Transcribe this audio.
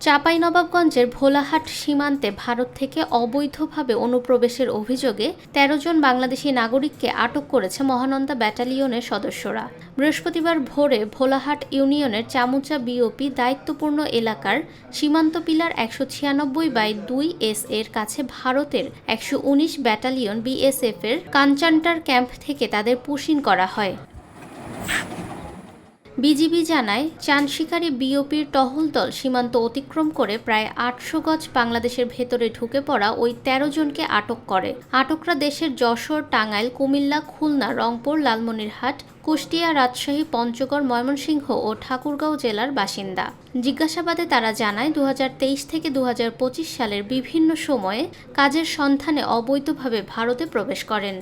চাঁপাইনবাবগঞ্জের ভোলাহাট সীমান্তে ভারত থেকে অবৈধভাবে অনুপ্রবেশের অভিযোগে ১৩ জন বাংলাদেশি নাগরিককে আটক করেছে মহানন্দা ব্যাটালিয়নের সদস্যরা। বৃহস্পতিবার ভোরে ভোলাহাট ইউনিয়নের চামুচা বিওপি দায়িত্বপূর্ণ এলাকার সীমান্ত পিলার একশো ছিয়ানব্বই বাই দুই এস এর কাছে ভারতের একশো উনিশ ব্যাটালিয়ন বিএসএফ এর কাঞ্চান্টার ক্যাম্প থেকে তাদের পুশিন করা হয়। বিজিবি জানায় চান শিকারী বিওপির টহল দল সীমান্ত অতিক্রম করে প্রায় আটশো গজ বাংলাদেশের ভেতরে ঢুকে পড়া ওই তেরো জনকে আটক করে। আটকরা দেশের যশোর, টাঙ্গাইল, কুমিল্লা, খুলনা, রংপুর, লালমনিরহাট, কুষ্টিয়া, রাজশাহী, পঞ্চগড়, ময়মনসিংহ ও ঠাকুরগাঁও জেলার বাসিন্দা। জিজ্ঞাসাবাদে তারা জানায়, দুহাজার তেইশ থেকে দু হাজার পঁচিশ সালের বিভিন্ন সময়ে কাজের সন্ধানে অবৈধভাবে ভারতে প্রবেশ করেন।